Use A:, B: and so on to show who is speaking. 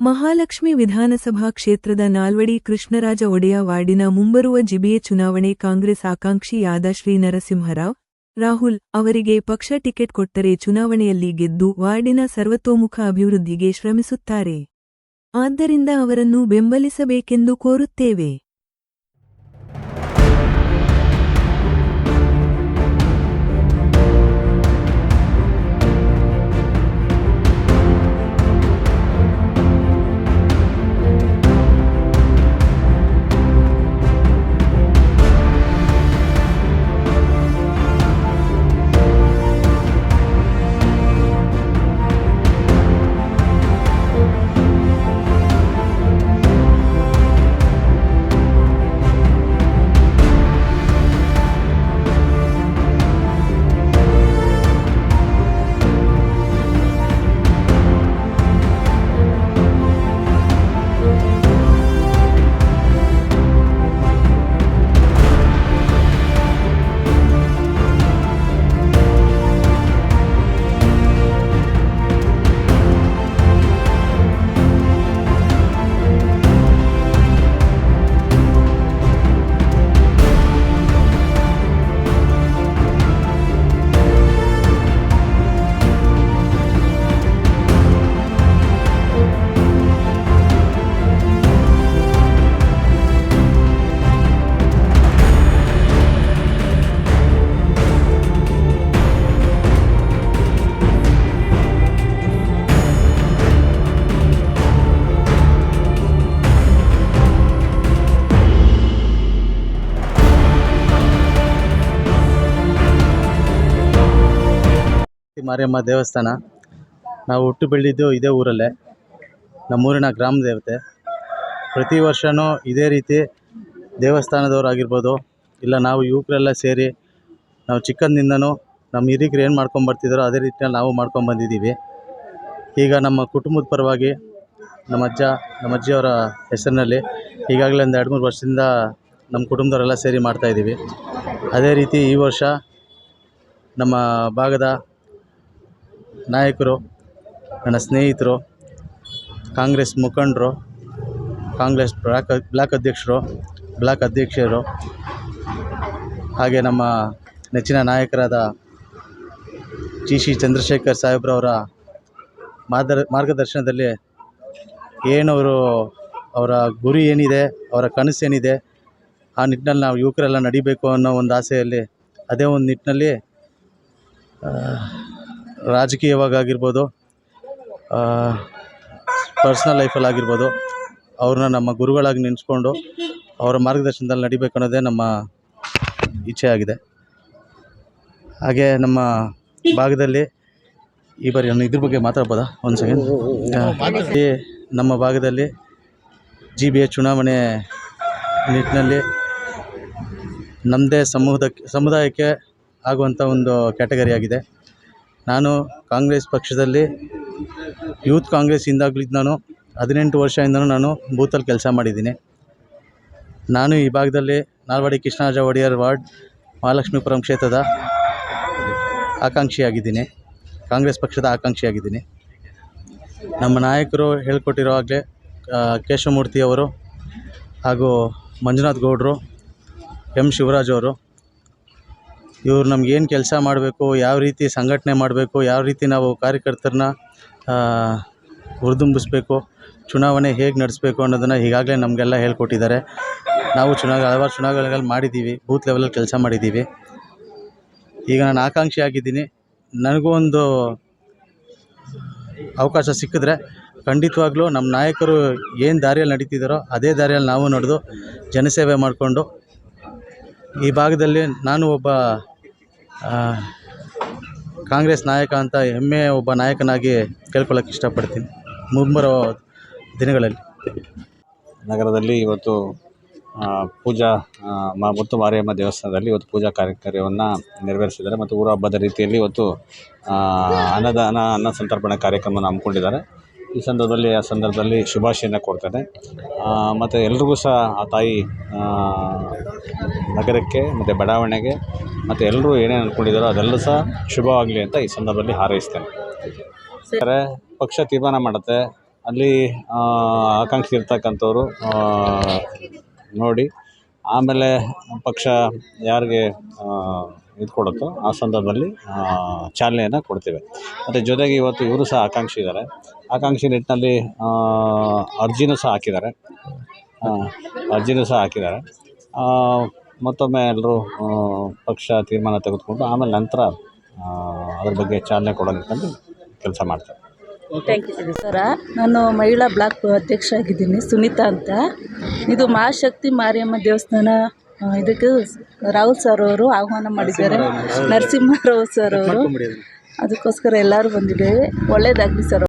A: ಮಹಾಲಕ್ಷ್ಮಿ ವಿಧಾನಸಭಾ ಕ್ಷೇತ್ರದ ನಾಲ್ವಡಿ ಕೃಷ್ಣರಾಜ ಒಡೆಯ ವಾರ್ಡಿನ ಮುಂಬರುವ ಜಿಬಿಎ ಚುನಾವಣೆ ಕಾಂಗ್ರೆಸ್ ಆಕಾಂಕ್ಷಿಯಾದ ಶ್ರೀ ನರಸಿಂಹರಾವ್, ರಾಹುಲ್ ಅವರಿಗೆ ಪಕ್ಷ ಟಿಕೆಟ್ ಕೊಟ್ಟರೆ ಚುನಾವಣೆಯಲ್ಲಿ ಗೆದ್ದು ವಾರ್ಡಿನ ಸರ್ವತೋಮುಖ ಅಭಿವೃದ್ಧಿಗೆ ಶ್ರಮಿಸುತ್ತಾರೆ. ಆದ್ದರಿಂದ ಅವರನ್ನು ಬೆಂಬಲಿಸಬೇಕೆಂದು ಕೋರುತ್ತೇವೆ.
B: ಮಾರಿಯಮ್ಮ ದೇವಸ್ಥಾನ. ನಾವು ಹುಟ್ಟು ಬೆಳೆದಿದ್ದು ಇದೇ ಊರಲ್ಲೇ. ನಮ್ಮೂರಿನ ಗ್ರಾಮ ದೇವತೆ. ಪ್ರತಿ ವರ್ಷವೂ ಇದೇ ರೀತಿ ದೇವಸ್ಥಾನದವರಾಗಿರ್ಬೋದು ಇಲ್ಲ ನಾವು ಯುವಕರೆಲ್ಲ ಸೇರಿ ನಾವು ಚಿಕ್ಕಂದಿಂದನೂ ನಮ್ಮ ಹಿರಿಯರು ಏನು ಮಾಡ್ಕೊಂಬರ್ತಿದ್ದಾರೋ ಅದೇ ರೀತಿಯಲ್ಲಿ ನಾವು ಮಾಡ್ಕೊಂಬಂದಿದ್ದೀವಿ ಈಗ ನಮ್ಮ ಕುಟುಂಬದ ಪರವಾಗಿ ನಮ್ಮ ಅಜ್ಜ, ನಮ್ಮ ಅಜ್ಜಿಯವರ ಹೆಸರಿನಲ್ಲಿ ಈಗಾಗಲೇ ಒಂದು ಎರಡು ಮೂರು ವರ್ಷದಿಂದ ನಮ್ಮ ಕುಟುಂಬದವರೆಲ್ಲ ಸೇರಿ ಮಾಡ್ತಾಯಿದ್ದೀವಿ ಅದೇ ರೀತಿ ಈ ವರ್ಷ ನಮ್ಮ ಭಾಗದ ನಾಯಕರು, ನನ್ನ ಸ್ನೇಹಿತರು, ಕಾಂಗ್ರೆಸ್ ಮುಖಂಡರು, ಕಾಂಗ್ರೆಸ್ ಬ್ಲಾಕ್ ಬ್ಲಾಕ್ ಅಧ್ಯಕ್ಷರು ಬ್ಲಾಕ್ ಅಧ್ಯಕ್ಷರು, ಹಾಗೆ ನಮ್ಮ ನೆಚ್ಚಿನ ನಾಯಕರಾದ ಜಿ ಸಿ ಚಂದ್ರಶೇಖರ್ ಸಾಹೇಬ್ರವರ ಮಾದರ್, ಮಾರ್ಗದರ್ಶನದಲ್ಲಿ ಏನವರು ಅವರ ಗುರಿ ಏನಿದೆ, ಅವರ ಕನಸು ಏನಿದೆ ಆ ನಿಟ್ಟಿನಲ್ಲಿ ನಾವು ಯುವಕರೆಲ್ಲ ನಡಿಬೇಕು ಅನ್ನೋ ಒಂದು ಆಸೆಯಲ್ಲಿ, ಅದೇ ಒಂದು ನಿಟ್ಟಿನಲ್ಲಿ ರಾಜಕೀಯವಾಗಿರ್ಬೋದು ಪರ್ಸ್ನಲ್ ಲೈಫಲ್ಲಿ ಆಗಿರ್ಬೋದು, ಅವ್ರನ್ನ ನಮ್ಮ ಗುರುಗಳಾಗಿ ನೆನೆಸ್ಕೊಂಡು ಅವರ ಮಾರ್ಗದರ್ಶನದಲ್ಲಿ ನಡಿಬೇಕು ಅನ್ನೋದೇ ನಮ್ಮ ಇಚ್ಛೆ ಆಗಿದೆ. ಹಾಗೆ ನಮ್ಮ ಭಾಗದಲ್ಲಿ ಈ ಬಾರಿ ನಾನು ಇದ್ರ ಬಗ್ಗೆ ಮಾತಾಡ್ಬೋದಾ? ಒಂದು ಸೆಕೆಂಡ್ ಈ ನಮ್ಮ ಭಾಗದಲ್ಲಿ ಜಿ ಬಿ ಎ ಚುನಾವಣೆ ನಿಟ್ಟಿನಲ್ಲಿ ನಮ್ಮದೇ ಸಮುದಾಯಕ್ಕೆ ಸಮುದಾಯಕ್ಕೆ ಆಗುವಂಥ ಒಂದು ಕ್ಯಾಟಗರಿ ಆಗಿದೆ. ನಾನು ಕಾಂಗ್ರೆಸ್ ಪಕ್ಷದಲ್ಲಿ ಯೂತ್ ಕಾಂಗ್ರೆಸ್ಸಿಂದಾಗಲಿದ್ದು ನಾನು ಹದಿನೆಂಟು ವರ್ಷದಿಂದನೂ ನಾನು ಬೂತಲ್ಲಿ ಕೆಲಸ ಮಾಡಿದ್ದೀನಿ. ನಾನು ಈ ಭಾಗದಲ್ಲಿ ನಾಲ್ವಡಿ ಕೃಷ್ಣರಾಜ ಒಡೆಯರ್ ವಾರ್ಡ್ ಮಹಾಲಕ್ಷ್ಮೀಪುರಂ ಕ್ಷೇತ್ರದ ಆಕಾಂಕ್ಷಿಯಾಗಿದ್ದೀನಿ. ಕಾಂಗ್ರೆಸ್ ಪಕ್ಷದ ಆಕಾಂಕ್ಷಿಯಾಗಿದ್ದೀನಿ. ನಮ್ಮ ನಾಯಕರು ಹೇಳ್ಕೊಟ್ಟಿರೋ ಹಾಗೆ ಕೇಶವಮೂರ್ತಿ ಅವರು ಹಾಗೂ ಮಂಜುನಾಥ್ ಗೌಡರು ಎಂ ಶಿವರಾಜ್ ಅವರು ಇವ್ರು ನಮ್ಗೆ ಏನು ಕೆಲಸ ಮಾಡಬೇಕು, ಯಾವ ರೀತಿ ಸಂಘಟನೆ ಮಾಡಬೇಕು, ಯಾವ ರೀತಿ ನಾವು ಕಾರ್ಯಕರ್ತರನ್ನ ಹುರಿದುಂಬಿಸ್ಬೇಕು, ಚುನಾವಣೆ ಹೇಗೆ ನಡೆಸ್ಬೇಕು ಅನ್ನೋದನ್ನು ಈಗಾಗಲೇ ನಮಗೆಲ್ಲ ಹೇಳ್ಕೊಟ್ಟಿದ್ದಾರೆ. ನಾವು ಚುನಾವ ಹಲವಾರು ಚುನಾವಣೆಗಳು ಮಾಡಿದ್ದೀವಿ, ಬೂತ್ ಲೆವೆಲಲ್ಲಿ ಕೆಲಸ ಮಾಡಿದ್ದೀವಿ. ಈಗ ನಾನು ಆಕಾಂಕ್ಷಿ ಆಗಿದ್ದೀನಿ. ನನಗೂ ಒಂದು ಅವಕಾಶ ಸಿಕ್ಕಿದ್ರೆ ಖಂಡಿತವಾಗ್ಲೂ ನಮ್ಮ ನಾಯಕರು ಏನು ದಾರಿಯಲ್ಲಿ ನಡೀತಿದ್ದಾರೋ ಅದೇ ದಾರಿಯಲ್ಲಿ ನಾವು ನಡೆದು ಜನಸೇವೆ ಮಾಡಿಕೊಂಡು ಈ ಭಾಗದಲ್ಲಿ ನಾನು ಒಬ್ಬ ಕಾಂಗ್ರೆಸ್ ನಾಯಕ ಅಂತ ಹೆಮ್ಮೆಯ ಒಬ್ಬ ನಾಯಕನಾಗಿ ಕೇಳ್ಕೊಳ್ಳೋಕೆ ಇಷ್ಟಪಡ್ತೀನಿ. ಮುಂಬರೋ ದಿನಗಳಲ್ಲಿ.
C: ನಗರದಲ್ಲಿ ಇವತ್ತು ಪೂಜಾ ಮಾ ಮಾರಿಯಮ್ಮ ದೇವಸ್ಥಾನದಲ್ಲಿ ಇವತ್ತು ಪೂಜಾ ಕಾರ್ಯಕ್ರಮವನ್ನು ನೆರವೇರಿಸಿದ್ದಾರೆ ಮತ್ತು ಊರ ಹಬ್ಬದ ರೀತಿಯಲ್ಲಿ ಇವತ್ತು ಅನ್ನದಾನ, ಅನ್ನ ಸಂತರ್ಪಣೆ ಕಾರ್ಯಕ್ರಮವನ್ನು ಹಮ್ಮಿಕೊಂಡಿದ್ದಾರೆ. ಈ ಸಂದರ್ಭದಲ್ಲಿ, ಆ ಸಂದರ್ಭದಲ್ಲಿ ಶುಭಾಶಯನ ಕೊಡ್ತೇನೆ. ಮತ್ತು ಎಲ್ರಿಗೂ ಸಹ ಆ ತಾಯಿ ನಗರಕ್ಕೆ, ಮತ್ತು ಬಡಾವಣೆಗೆ, ಮತ್ತು ಎಲ್ಲರೂ ಏನೇನು ಅಂದ್ಕೊಂಡಿದ್ದಾರೋ ಅದೆಲ್ಲೂ ಸಹ ಶುಭವಾಗಲಿ ಅಂತ ಈ ಸಂದರ್ಭದಲ್ಲಿ ಹಾರೈಸ್ತೇನೆ. ಸರ್ ಪಕ್ಷ ತೀರ್ಮಾನ ಮಾಡುತ್ತೆ. ಅಲ್ಲಿ ಆಕಾಂಕ್ಷಿ ಇರ್ತಕ್ಕಂಥವ್ರು ನೋಡಿ, ಆಮೇಲೆ ಪಕ್ಷ ಯಾರಿಗೆ ಇದು ಕೊಡುತ್ತೋ ಆ ಸಂದರ್ಭದಲ್ಲಿ ಚಾಲನೆಯನ್ನು ಕೊಡ್ತೇವೆ. ಮತ್ತು ಜೊತೆಗೆ ಇವತ್ತು ಇವರು ಸಹ ಆಕಾಂಕ್ಷಿ ಇದ್ದಾರೆ ಆಕಾಂಕ್ಷಿ ನಿಟ್ಟಿನಲ್ಲಿ ಅರ್ಜಿನೂ ಸಹ ಹಾಕಿದ್ದಾರೆ. ಅರ್ಜಿನೂ ಸಹ ಹಾಕಿದ್ದಾರೆ. ಮತ್ತೊಮ್ಮೆ ಎಲ್ಲರೂ ಪಕ್ಷ ತೀರ್ಮಾನ ತೆಗೆದುಕೊಂಡು ಆಮೇಲೆ ನಂತರ ಅದ್ರ ಬಗ್ಗೆ ಚಾಲನೆ ಕೊಡೋ ನಿಟ್ಟಿನಲ್ಲಿ ಕೆಲಸ ಮಾಡ್ತಾರೆ
D: ಸರ ನಾನು ಮಹಿಳಾ ಬ್ಲಾಕ್ ಅಧ್ಯಕ್ಷ ಆಗಿದ್ದೀನಿ, ಸುನೀತಾ ಅಂತ. ಇದು ಮಹಾಶಕ್ತಿ ಮಾರಿಯಮ್ಮ ದೇವಸ್ಥಾನ ಇದಕ್ಕೆ ರಾಹುಲ್ ಸರ್ ಅವರು ಆಹ್ವಾನ ಮಾಡಿದ್ದಾರೆ. ನರಸಿಂಹರಾವ್ ಸರ್ ಅವರು. ಅದಕ್ಕೋಸ್ಕರ ಎಲ್ಲರೂ ಬಂದಿದ್ದೇವೆ. ಒಳ್ಳೇದಾಗಲಿ ಸರ್